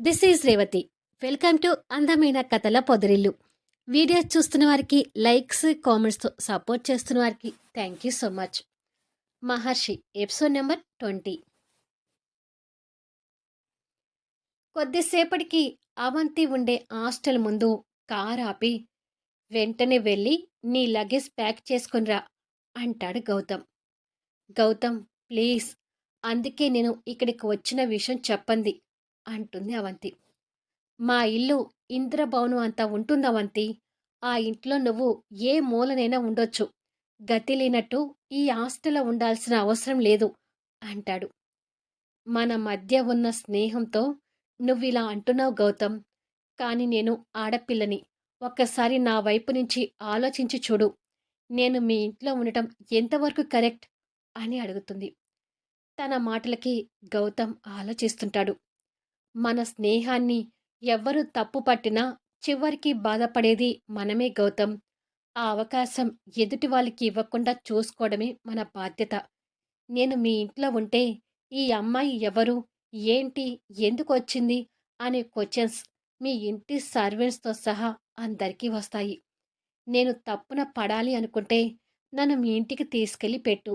This is Revathi welcome to అందమైన కథల పొదరిల్లు videos చూస్తున్న వారికి లైక్స్ కామెంట్స్తో సపోర్ట్ చేస్తున్న వారికి thank you so much Maharshi episode number twenty కొద్దిసేపటికి అవంతి ఉండే హాస్టల్ ముందు కార్ ఆపి వెంటనే వెళ్ళి నీ లగేజ్ ప్యాక్ చేసుకునిరా అంటాడు గౌతమ్. గౌతమ్ ప్లీజ్ అందుకే నేను ఇక్కడికి వచ్చిన విషయం చెప్పండి అంటుంది అవంతి. మా ఇల్లు ఇంద్రభవనం అంతా ఉంటుంది అవంతి. ఆ ఇంట్లో నువ్వు ఏ మూలనైనా ఉండొచ్చు. గతి లేనట్టు ఈ హాస్టల్లో ఉండాల్సిన అవసరం లేదు అంటాడు. మన మధ్య ఉన్న స్నేహంతో నువ్విలా అంటున్నావు గౌతమ్. కానీ నేను ఆడపిల్లని. ఒక్కసారి నా వైపు నుంచి ఆలోచించి చూడు. నేను మీ ఇంట్లో ఉండటం ఎంతవరకు కరెక్ట్? అని అడుగుతుంది. తన మాటలకి గౌతమ్ ఆలోచిస్తుంటాడు. మన స్నేహాన్ని ఎవ్వరు తప్పు పట్టినా చివరికి బాధపడేది మనమే గౌతమ్. ఆ అవకాశం ఎదుటి వాళ్ళకి ఇవ్వకుండా చూసుకోవడమే మన బాధ్యత. నేను మీ ఇంట్లో ఉంటే ఈ అమ్మాయి ఎవరు ఏంటి ఎందుకు వచ్చింది అనే క్వశ్చన్స్ మీ ఇంటి సర్వెంట్స్తో సహా అందరికీ వస్తాయి. నేను తప్పున పడాలి అనుకుంటే నన్ను మీ ఇంటికి తీసుకెళ్ళి పెట్టు.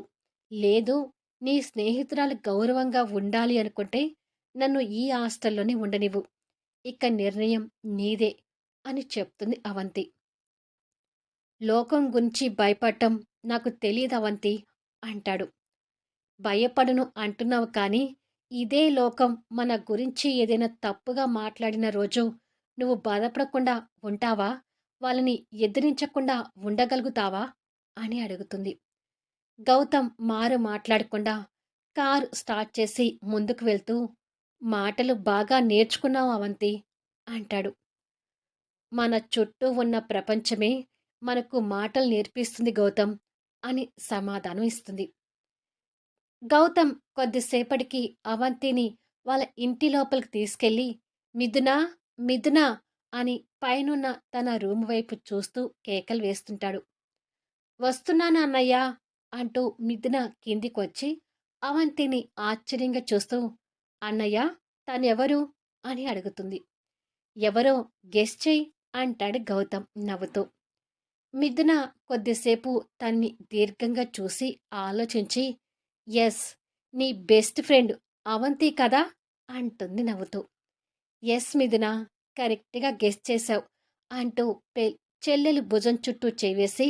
లేదు నీ స్నేహితురాలు గౌరవంగా ఉండాలి అనుకుంటే నన్ను ఈ హాస్టల్లోనే ఉండనివ్వు. ఇక నిర్ణయం నీదే అని చెప్తుంది అవంతి. లోకం గురించి భయపడటం నాకు తెలియదు అవంతి అంటాడు. భయపడను అంటున్నావు కానీ ఇదే లోకం మన గురించి ఏదైనా తప్పుగా మాట్లాడిన రోజు నువ్వు బాధపడకుండా ఉంటావా? వాళ్ళని ఎదిరించకుండా ఉండగలుగుతావా? అని అడుగుతుంది. గౌతమ్ మారు మాట్లాడకుండా కారు స్టార్ట్ చేసి ముందుకు వెళ్తూ మాటలు బాగా నేర్చుకున్నావు అవంతి అంటాడు. మన చుట్టూ ఉన్న ప్రపంచమే మనకు మాటలు నేర్పిస్తుంది గౌతమ్ అని సమాధానం ఇస్తుంది. గౌతమ్ కొద్దిసేపటికి అవంతిని వాళ్ళ ఇంటి లోపలికి తీసుకెళ్ళి మిథునా మిథునా అని పైనున్న తన రూమ్ వైపు చూస్తూ కేకలు వేస్తుంటాడు. వస్తున్నాను అన్నయ్యా అంటూ మిథున కిందికొచ్చి అవంతిని ఆశ్చర్యంగా చూస్తూ అన్నయ్య తనెవరు? అని అడుగుతుంది. ఎవరో గెస్ చెయ్యి అంటాడు గౌతమ్ నవ్వుతూ. మిథున కొద్దిసేపు తన్ని దీర్ఘంగా చూసి ఆలోచించి ఎస్ నీ బెస్ట్ ఫ్రెండ్ అవంతి కదా? అంటుంది నవ్వుతూ. ఎస్ మిథున కరెక్ట్గా గెస్ చేశావు అంటూ పె చెల్లెలు భుజం చుట్టూ చేవేసి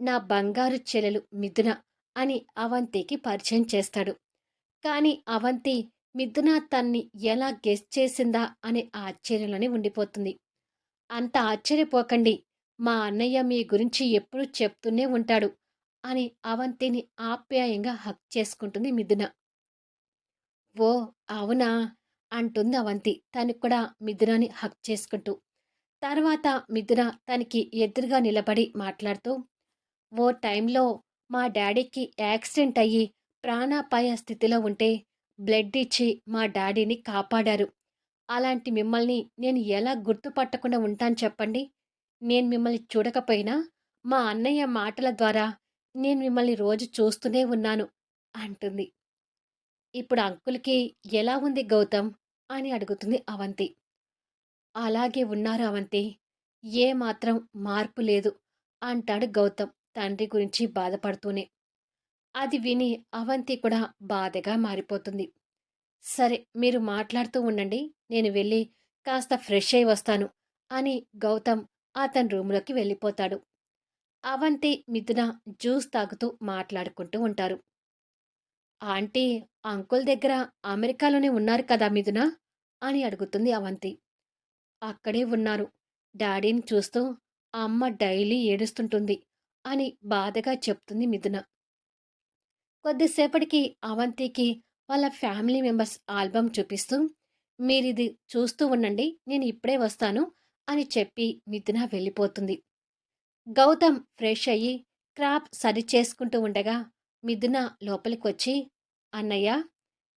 నా బంగారు చెల్లెలు మిథున అని అవంతికి పరిచయం చేస్తాడు. కానీ అవంతి మిథున తన్ని ఎలా గెస్ చేసిందా అనే ఆశ్చర్యంలోనే ఉండిపోతుంది. అంత ఆశ్చర్యపోకండి. మా అన్నయ్య మీ గురించి ఎప్పుడూ చెప్తూనే ఉంటాడు అని అవంతిని ఆప్యాయంగా హక్ చేసుకుంటుంది మిథున. ఓ అవునా? అంటుంది అవంతి. తను కూడా మిథునని హక్ చేసుకుంటూ. తర్వాత మిథున తనకి ఎదురుగా నిలబడి మాట్లాడుతూ ఓ టైంలో మా డాడీకి యాక్సిడెంట్ అయ్యి ప్రాణాపాయ స్థితిలో ఉంటే బ్లడ్ ఇచ్చి మా డాడీని కాపాడారు. అలాంటి మిమ్మల్ని నేను ఎలా గుర్తుపట్టకుండా ఉంటాను చెప్పండి? నేను మిమ్మల్ని చూడకపోయినా మా అన్నయ్య మాటల ద్వారా నేను మిమ్మల్ని రోజు చూస్తూనే ఉన్నాను అంటుంది. ఇప్పుడు అంకుల్కి ఎలా ఉంది గౌతమ్? అని అడుగుతుంది అవంతి. అలాగే ఉన్నారు అవంతి. ఏ మాత్రం మార్పు లేదు అంటాడు గౌతమ్ తండ్రి గురించి బాధపడుతూనే. అది విని అవంతి కూడా బాధగా మారిపోతుంది. సరే మీరు మాట్లాడుతూ ఉండండి. నేను వెళ్ళి కాస్త ఫ్రెష్ అయి వస్తాను అని గౌతమ్ అతని రూమ్లోకి వెళ్ళిపోతాడు. అవంతి మిథున జ్యూస్ తాగుతూ మాట్లాడుకుంటూ ఉంటారు. ఆంటీ అంకుల్ దగ్గర అమెరికాలోనే ఉన్నారు కదా మిథున? అని అడుగుతుంది అవంతి. అక్కడే ఉన్నారు. డాడీని చూస్తూ అమ్మ డైలీ ఏడుస్తుంటుంది అని బాధగా చెప్తుంది మిథున. కొద్దిసేపటికి అవంతికి వాళ్ళ ఫ్యామిలీ మెంబర్స్ ఆల్బమ్ చూపిస్తూ మీరిది చూస్తూ ఉండండి నేను ఇప్పుడే వస్తాను అని చెప్పి మిథున వెళ్ళిపోతుంది. గౌతమ్ ఫ్రెష్ అయ్యి క్రాప్ సరి చేసుకుంటూ ఉండగా మిథున లోపలికి వచ్చి అన్నయ్య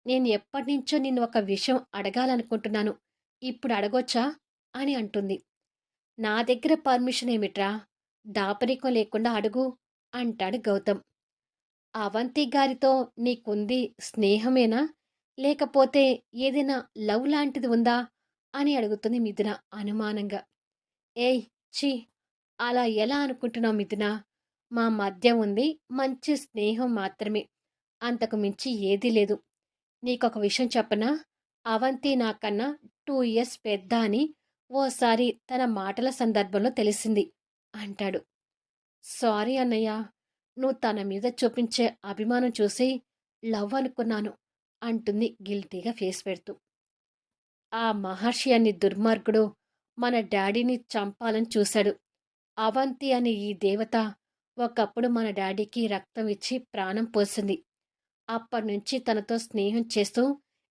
నేను ఎప్పటినుంచో నిన్ను ఒక విషయం అడగాలనుకుంటున్నాను. ఇప్పుడు అడగొచ్చా? అని అంటుంది. నా దగ్గర పర్మిషన్ ఏమిట్రా? దాపరికం లేకుండా అడుగు అంటాడు గౌతమ్. అవంతి గారితో నీకుంది స్నేహమేనా లేకపోతే ఏదైనా లవ్ లాంటిది ఉందా అని అడుగుతుంది మిథున అనుమానంగా. ఏయ్! ఛీ! అలా ఎలా అనుకుంటున్నావు మిథున? మా మధ్య ఉంది మంచి స్నేహం మాత్రమే. అంతకు మించి ఏదీ లేదు. నీకొక విషయం చెప్పనా? అవంతి నాకన్నా టూ ఇయర్స్ పెద్ద అని ఓసారి తన మాటల సందర్భంలో తెలిసింది అంటాడు. సారీ అన్నయ్య. నువ్వు తన మీద చూపించే అభిమానం చూసి లవ్ అనుకున్నాను అంటుంది గిల్టీగా ఫేస్ పెడుతూ. ఆ మహర్షి అని దుర్మార్గుడు మన డాడీని చంపాలని చూశాడు. అవంతి అనే ఈ దేవత ఒకప్పుడు మన డాడీకి రక్తం ఇచ్చి ప్రాణం పోసింది. అప్పటినుంచి తనతో స్నేహం చేస్తూ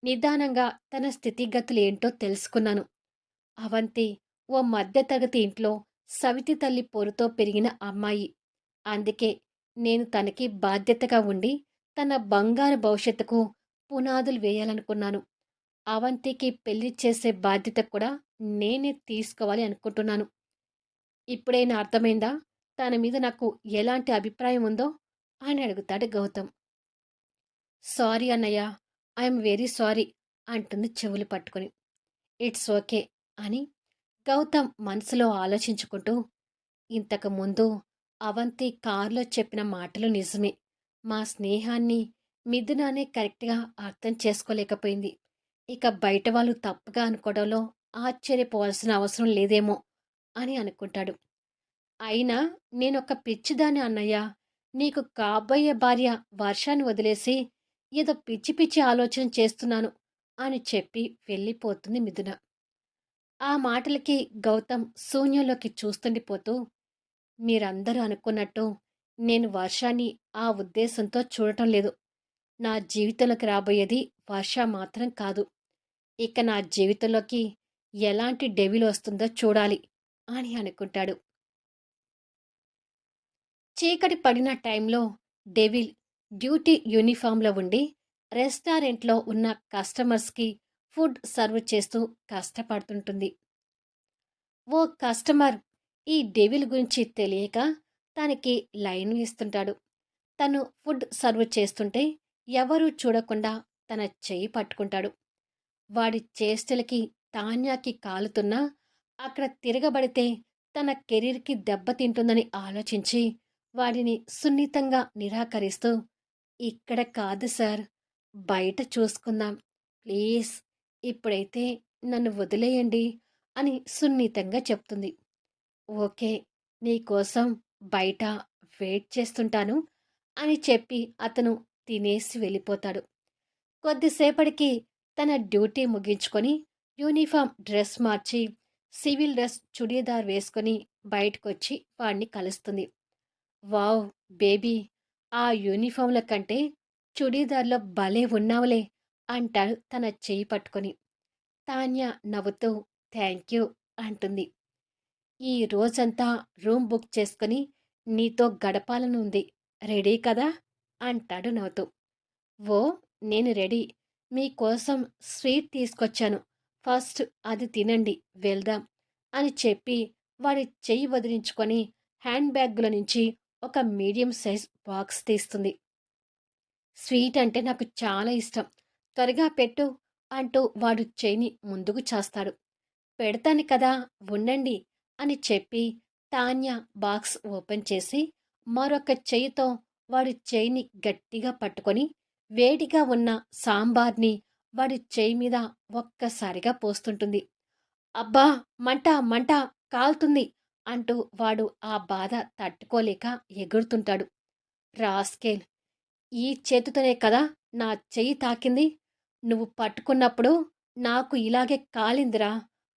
నిదానంగా తన స్థితిగతులు ఏంటో తెలుసుకున్నాను. అవంతి ఓ మధ్యతరగతి ఇంట్లో సవితి తల్లి పోరుతో పెరిగిన అమ్మాయి. అందుకే నేను తనకి బాధ్యతగా ఉండి తన బంగారు భవిష్యత్తుకు పునాదులు వేయాలనుకున్నాను. అవంతికి పెళ్ళి చేసే బాధ్యత కూడా నేనే తీసుకోవాలి అనుకుంటున్నాను. ఇప్పుడైనా అర్థమైందా? తన మీద నాకు ఎలాంటి అభిప్రాయం ఉందో? అని అడుగుతాడు గౌతమ్. సారీ అన్నయ్య. ఐఎమ్ వెరీ సారీ అంటుంది చెవులు పట్టుకుని. ఇట్స్ ఓకే అని గౌతమ్ మనసులో ఆలోచించుకుంటూ ఇంతకు ముందు అవంతి కారులో చెప్పిన మాటలు నిజమే. మా స్నేహాన్ని మిథునానే కరెక్ట్‌గా అర్థం చేసుకోలేకపోయింది. ఇక బయట వాళ్ళు తప్పుగా అనుకోవడంలో ఆశ్చర్యపోవాల్సిన అవసరం లేదేమో అని అనుకుంటాడు. అయినా నేనొక పిచ్చిదాని అన్నయ్య. నీకు కాబోయే భార్య వర్షాన్ని వదిలేసి ఏదో పిచ్చి పిచ్చి ఆలోచన చేస్తున్నాను అని చెప్పి వెళ్ళిపోతుంది మిథున. ఆ మాటలకి గౌతమ్ శూన్యంలోకి చూస్తుండిపోతూ మీరందరూ అనుకున్నట్టు నేను వర్షాన్ని ఆ ఉద్దేశంతో చూడటం లేదు. నా జీవితంలోకి రాబోయేది వర్ష మాత్రం కాదు. ఇక నా జీవితంలోకి ఎలాంటి డెవిల్ వస్తుందో చూడాలి అని అనుకుంటాడు. చీకటి పడిన టైంలో డెవిల్ డ్యూటీ యూనిఫామ్లో ఉండి రెస్టారెంట్లో ఉన్న కస్టమర్స్కి ఫుడ్ సర్వ్ చేస్తూ కష్టపడుతుంటుంది. ఓ కస్టమర్ ఈ డెవిల్ గురించి తెలియక తనకి లైన్ ఇస్తుంటాడు. తను ఫుడ్ సర్వ్ చేస్తుంటే ఎవరూ చూడకుండా తన చెయ్యి పట్టుకుంటాడు. వాడి చేష్టలకి తాన్యాకి కాలుతున్నా అక్కడ తిరగబడితే తన కెరీర్కి దెబ్బతింటుందని ఆలోచించి వాడిని సున్నితంగా నిరాకరిస్తూ ఇక్కడ కాదు సార్ బయట చూసుకుందాం ప్లీజ్ ఇప్పుడైతే నన్ను వదిలేయండి అని సున్నితంగా చెప్తుంది ఓకే. నీకోసం బయట వెయిట్ చేస్తుంటాను అని చెప్పి అతను తినేసి వెళ్ళిపోతాడు. కొద్దిసేపటికి తన డ్యూటీ ముగించుకొని యూనిఫామ్ డ్రెస్ మార్చి సివిల్ డ్రెస్ చుడీదార్ వేసుకొని బయటకొచ్చి వాణ్ణి కలుస్తుంది. వావ్ బేబీ ఆ యూనిఫామ్ల కంటే చుడీదార్లో భలే ఉన్నావులే అంటాడు తన చేయి పట్టుకొని. తాన్య నవ్వుతూ థ్యాంక్ యూ అంటుంది. ఈ రోజంతా రూమ్ బుక్ చేసుకుని నీతో గడపాలని ఉంది రెడీ కదా? అంటాడు నవ్వుతూ. ఓ నేను రెడీ. మీకోసం స్వీట్ తీసుకొచ్చాను. ఫస్ట్ అది తినండి వెళ్దాం అని చెప్పి వాడి చెయ్యి వదిలించుకొని హ్యాండ్ బ్యాగ్లో నుంచి ఒక మీడియం సైజ్ బాక్స్ తీస్తుంది. స్వీట్ అంటే నాకు చాలా ఇష్టం. త్వరగా పెట్టు అంటూ వాడు చేయిని ముందుకు చేస్తాడు. పెడతాను కదా ఉండండి. అని చెప్పి తాన్య బాక్స్ ఓపెన్ చేసి మరొక చేయితో వాడి చేయిని గట్టిగా పట్టుకొని వేడిగా ఉన్న సాంబార్ని వాడి చేయి మీద ఒక్కసారిగా పోస్తుంటుంది. అబ్బా! మంట మంట! కాలుతుంది! అంటూ వాడు ఆ బాధ తట్టుకోలేక ఎగురుతుంటాడు. రాస్కేల్ ఈ చేతితోనే కదా నా చెయ్యి తాకింది? నువ్వు పట్టుకున్నప్పుడు నాకు ఇలాగే కాలిందిరా!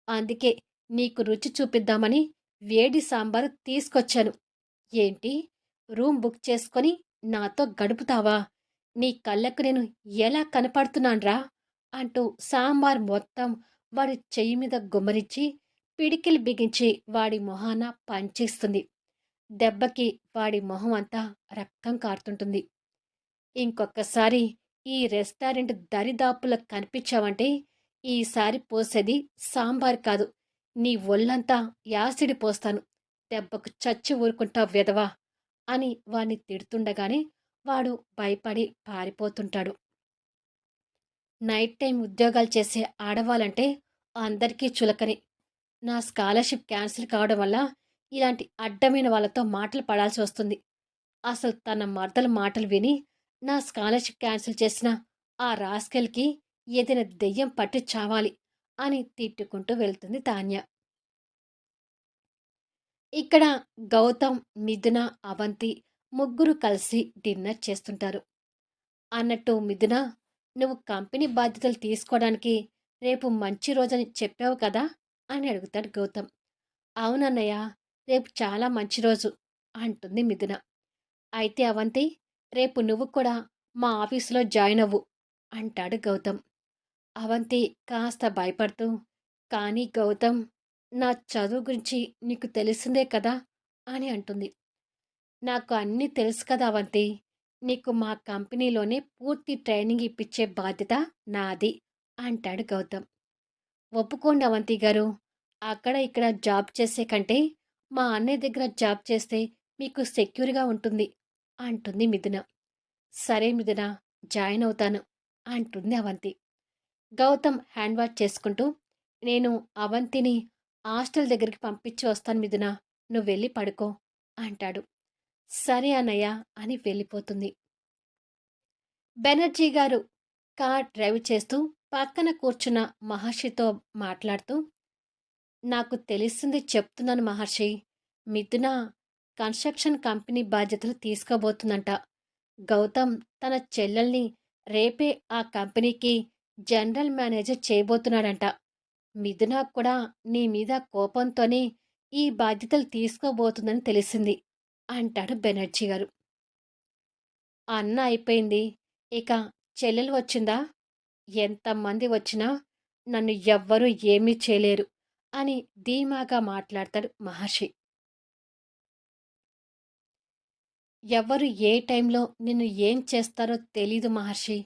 అందుకే నీకు రుచి చూపిద్దామని వేడి సాంబారు తీసుకొచ్చాను. ఏంటి? రూమ్ బుక్ చేసుకొని నాతో గడుపుతావా? నీ కళ్ళకు నేను ఎలా కనపడుతున్నాన్రా? అంటూ సాంబార్ మొత్తం వాడి చెయ్యి మీద గుమ్మరించి పిడికిలు బిగించి వాడి మొహాన పంచేస్తుంది. దెబ్బకి వాడి మొహం అంతా రక్తం కారుతుంటుంది. ఇంకొకసారి ఈ రెస్టారెంట్ దరిదాపులకు కనిపించావంటే ఈసారి పోసేది సాంబార్ కాదు. నీ ఒళ్ళంతా యాసిడి పోస్తాను. దెబ్బకు చచ్చి ఊరుకుంటావు వెదవా అని వాణ్ణి తిడుతుండగానే వాడు భయపడి పారిపోతుంటాడు. నైట్ టైం ఉద్యోగాలు చేసే ఆడవాళ్ళంటే అందరికీ చులకని. నా స్కాలర్షిప్ క్యాన్సిల్ కావడం వల్ల ఇలాంటి అడ్డమైన వాళ్ళతో మాటలు పడాల్సి వస్తుంది. అసలు తన మర్దల మాటలు విని నా స్కాలర్షిప్ క్యాన్సిల్ చేసిన ఆ రాస్కెల్కి ఏదైనా దెయ్యం పట్టి చావాలి. అని తిట్టుకుంటూ వెళ్తుంది తాన్య. ఇక్కడ గౌతమ్ మిథున అవంతి ముగ్గురు కలిసి డిన్నర్ చేస్తుంటారు. అన్నట్టు మిథున నువ్వు కంపెనీ బాధ్యతలు తీసుకోవడానికి రేపు మంచి రోజని చెప్పావు కదా? అని అడుగుతాడు గౌతమ్. అవునన్నయ్య రేపు చాలా మంచి రోజు అంటుంది మిథున. అయితే అవంతి రేపు నువ్వు కూడా మా ఆఫీసులో జాయిన్ అవ్వు అంటాడు గౌతమ్. అవంతి కాస్త భయపడుతూ కానీ గౌతమ్ నా చదువు గురించి నీకు తెలిసిందే కదా? అని అంటుంది. నాకు అన్నీ తెలుసు కదా అవంతి. నీకు మా కంపెనీలోనే పూర్తి ట్రైనింగ్ ఇప్పించే బాధ్యత నాది అంటాడు గౌతమ్. ఒప్పుకోండి అవంతి గారు. అక్కడ ఇక్కడ జాబ్ చేసే కంటే మా అన్నయ్య దగ్గర జాబ్ చేస్తే మీకు సెక్యూర్గా ఉంటుంది అంటుంది మిథున. సరే మిథున జాయిన్ అవుతాను అంటుంది అవంతి. గౌతమ్ హ్యాండ్ వాష్ చేసుకుంటూ నేను అవంతిని హాస్టల్ దగ్గరికి పంపించి వస్తాను మిథున నువ్వు వెళ్ళి పడుకో అంటాడు. సరే అన్నయ్య అని వెళ్ళిపోతుంది. బెనర్జీ గారు కార్ డ్రైవ్ చేస్తూ పక్కన కూర్చున్న మహర్షితో మాట్లాడుతూ నాకు తెలిసింది చెప్తున్నాను మహర్షి మిథున కన్స్ట్రక్షన్ కంపెనీ బాధ్యతలు తీసుకోబోతుందంట. గౌతమ్ తన చెల్లెల్ని రేపే ఆ కంపెనీకి జనరల్ మేనేజర్ చేయబోతున్నాడంట. మిథునా కూడా నీ మీద కోపంతోనే ఈ బాధ్యతలు తీసుకోబోతుందని తెలిసింది అంటాడు బెనర్జీ గారు. అన్న అయిపోయింది. ఇక చెల్లెలు వచ్చిందా? ఎంతమంది వచ్చినా నన్ను ఎవ్వరూ ఏమీ చేయలేరు అని ధీమాగా మాట్లాడతాడు మహర్షి. ఎవ్వరు ఏ టైంలో నిన్ను ఏం చేస్తారో తెలీదు మహర్షి.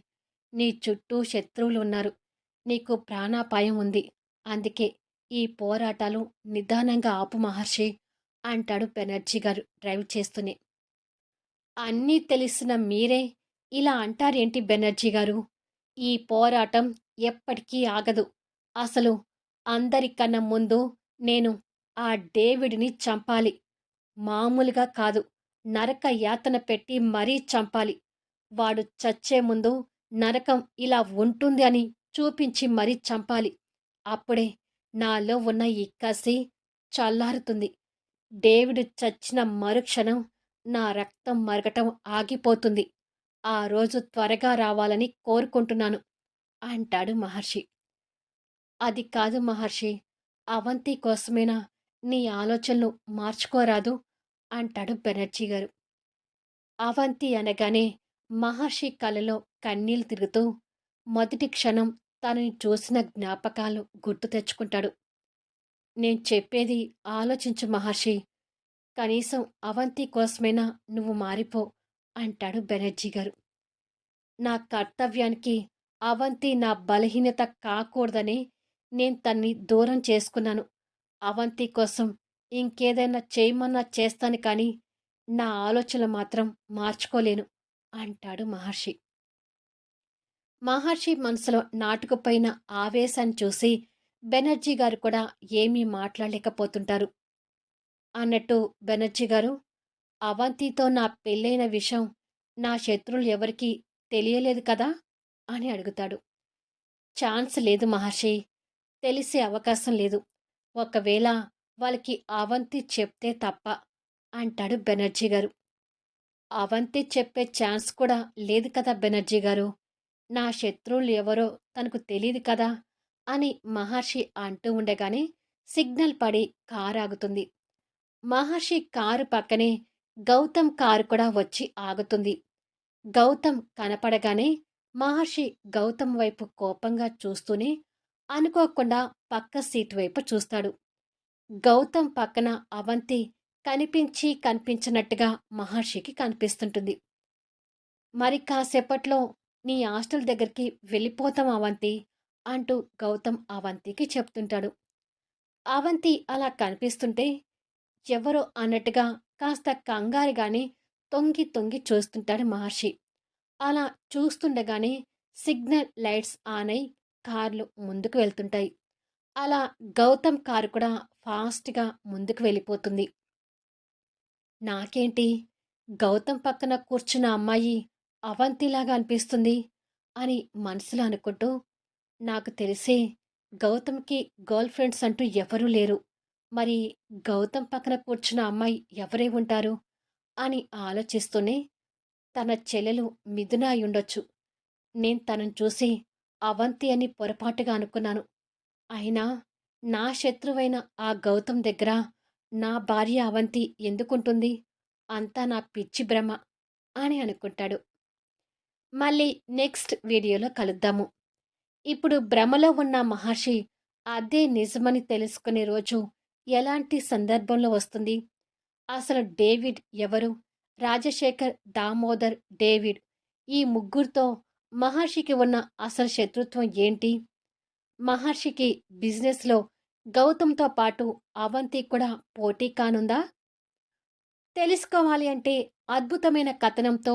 నీ చుట్టూ శత్రువులు ఉన్నారు. నీకు ప్రాణాపాయం ఉంది. అందుకే ఈ పోరాటాలు నిదానంగా ఆపు మహర్షి అంటాడు బెనర్జీ గారు డ్రైవ్ చేస్తూనే. అన్నీ తెలిసిన మీరే ఇలా అంటారేంటి బెనర్జీ గారు? ఈ పోరాటం ఎప్పటికీ ఆగదు. అసలు అందరికన్నా ముందు నేను ఆ డేవిడ్ని చంపాలి. మామూలుగా కాదు. నరక యాతన పెట్టి మరీ చంపాలి. వాడు చచ్చే ముందు నరకం ఇలా ఉంటుంది అని చూపించి మరీ చంపాలి. అప్పుడే నాలో ఉన్న ఈ కసి చల్లారుతుంది. డేవిడ్ చచ్చిన మరుక్షణం నా రక్తం మరగటం ఆగిపోతుంది. ఆ రోజు త్వరగా రావాలని కోరుకుంటున్నాను అంటాడు మహర్షి. అది కాదు మహర్షి అవంతి కోసమేనా నీ ఆలోచనలు మార్చుకోరాదు అంటాడు బెనర్జీ గారు. అవంతి అనగానే మహర్షి కలలో కన్నీళ్ళు తిరుగుతూ మొదటి క్షణం తనని చూసిన జ్ఞాపకాలు గుర్తు తెచ్చుకుంటాడు. నేను చెప్పేది ఆలోచించు మహర్షి కనీసం అవంతి కోసమైనా నువ్వు మారిపో అంటాడు బెనర్జీ గారు. నా కర్తవ్యానికి అవంతి నా బలహీనత కాకూడదని నేను తన్ని దూరం చేసుకున్నాను. అవంతి కోసం ఇంకేదైనా చేయమన్నా చేస్తాను కానీ నా ఆలోచనలు మాత్రం మార్చుకోలేను అంటాడు మహర్షి. మహర్షి మనసులో నాటుకుపోయిన ఆవేశాన్ని చూసి బెనర్జీ గారు కూడా ఏమీ మాట్లాడలేకపోతుంటారు. అన్నట్టు బెనర్జీ గారు అవంతితో నా పెళ్ళైన విషయం నా శత్రువులు ఎవరికీ తెలియలేదు కదా? అని అడుగుతాడు. ఛాన్స్ లేదు మహర్షి తెలిసే అవకాశం లేదు. ఒకవేళ వాళ్ళకి అవంతి చెప్తే తప్ప అంటాడు బెనర్జీ గారు. అవంతి చెప్పే ఛాన్స్ కూడా లేదు కదా బెనర్జీ గారు? నా శత్రువులు ఎవరో తనకు తెలియదు కదా అని మహర్షి అంటూ ఉండగానే సిగ్నల్ పడి కారు ఆగుతుంది. మహర్షి కారు పక్కనే గౌతమ్ కారు కూడా వచ్చి ఆగుతుంది. గౌతమ్ కనపడగానే మహర్షి గౌతమ్ వైపు కోపంగా చూస్తూనే అనుకోకుండా పక్క సీటు వైపు చూస్తాడు. గౌతమ్ పక్కన అవంతి కనిపించి కనిపించినట్టుగా మహర్షికి కనిపిస్తుంటుంది. మరి కాసేపట్లో నీ హాస్టల్ దగ్గరికి వెళ్ళిపోతాం అవంతి అంటూ గౌతమ్ అవంతికి చెప్తుంటాడు. అవంతి అలా కనిపిస్తుంటే ఎవరో అన్నట్టుగా కాస్త కంగారుగానే తొంగి తొంగి చూస్తుంటాడు మహర్షి. అలా చూస్తుండగానే సిగ్నల్ లైట్స్ ఆన్ అయి కార్లు ముందుకు వెళ్తుంటాయి. అలా గౌతమ్ కారు కూడా ఫాస్ట్‌గా ముందుకు వెళ్ళిపోతుంది. నాకేంటి? గౌతమ్ పక్కన కూర్చున్న అమ్మాయి అవంతిలాగా అనిపిస్తుంది అని మనసులో అనుకుంటూ, నాకు తెలిసే గౌతమ్‌కి గర్ల్ ఫ్రెండ్స్ అంటూ ఎవరూ లేరు. మరి గౌతమ్ పక్కన కూర్చున్న అమ్మాయి ఎవరై ఉంటారు? అని ఆలోచిస్తూనే తన చెల్లెలు మిథున ఉండొచ్చు నేను తనని చూసి అవంతి అని పొరపాటుగా అనుకున్నాను. అయినా నా శత్రువైన ఆ గౌతమ్ దగ్గర నా భార్య అవంతి ఎందుకుంటుంది? అంతా నా పిచ్చి భ్రమ అని అనుకుంటాడు. మళ్ళీ నెక్స్ట్ వీడియోలో కలుద్దాము. ఇప్పుడు భ్రమలో ఉన్న మహర్షి అదే నిజమని తెలుసుకునే రోజు ఎలాంటి సందర్భంలో వస్తుంది? అసలు డేవిడ్ ఎవరు? రాజశేఖర్, దామోదర్, డేవిడ్ ఈ ముగ్గురితో మహర్షికి ఉన్న అసలు శత్రుత్వం ఏంటి? మహర్షికి బిజినెస్‌లో గౌతమ్‌తో పాటు అవంతి కూడా పోటీ కానుందా? తెలుసుకోవాలి అంటే అద్భుతమైన కథనంతో